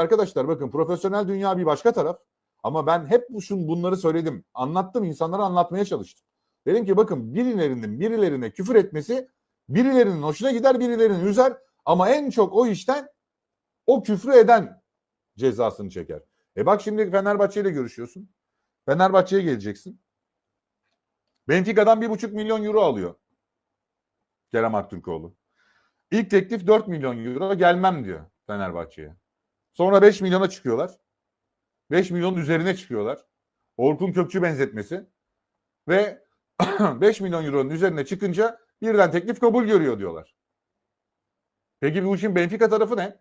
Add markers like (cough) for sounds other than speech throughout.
Arkadaşlar bakın profesyonel dünya bir başka taraf. Ama ben hep şun bunları söyledim. Anlattım insanlara anlatmaya çalıştım. Dedim ki bakın birilerinin birilerine küfür etmesi birilerinin hoşuna gider birilerinin üzer ama en çok o işten o küfrü eden cezasını çeker. E bak şimdi Fenerbahçe ile görüşüyorsun. Fenerbahçe'ye geleceksin. Benfica'dan bir buçuk milyon euro alıyor. Kerem Aktürkoğlu. İlk teklif 4 milyon euro gelmem diyor Fenerbahçe'ye. Sonra 5 milyona çıkıyorlar. 5 milyonun üzerine çıkıyorlar. Orkun Kökçü benzetmesi. Ve (clears throat) 5 milyon euronun üzerine çıkınca birden teklif kabul görüyor diyorlar. Peki bu işin Benfica tarafı ne?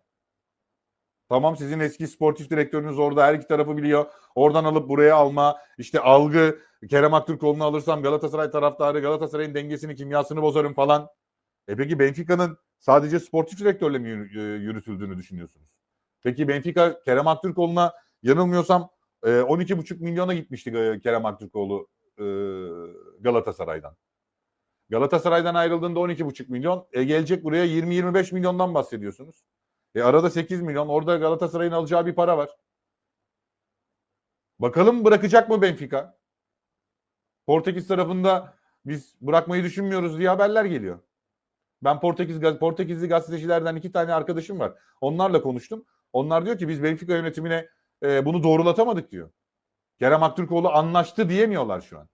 Tamam sizin eski sportif direktörünüz orada her iki tarafı biliyor. Oradan alıp buraya alma, işte algı, Kerem Aktürkoğlu'nu alırsam Galatasaray taraftarı Galatasaray'ın dengesini, kimyasını bozarım falan. E peki Benfica'nın sadece sportif direktörle mi e, yürütüldüğünü düşünüyorsunuz? Peki Benfica Kerem Aktürkoğlu'na yanılmıyorsam e, 12,5 milyona gitmişti e, Kerem Aktürkoğlu e, Galatasaray'dan. Galatasaray'dan ayrıldığında 12,5 milyon. E gelecek buraya 20-25 milyondan bahsediyorsunuz. E arada 8 milyon. Orada Galatasaray'ın alacağı bir para var. Bakalım bırakacak mı Benfica? Portekiz tarafında biz bırakmayı düşünmüyoruz diye haberler geliyor. Ben Portekiz Portekizli gazetecilerden iki tane arkadaşım var. Onlarla konuştum. Onlar diyor ki biz Benfica yönetimine e, bunu doğrulatamadık diyor. Kerem Aktürkoğlu anlaştı diyemiyorlar şu an.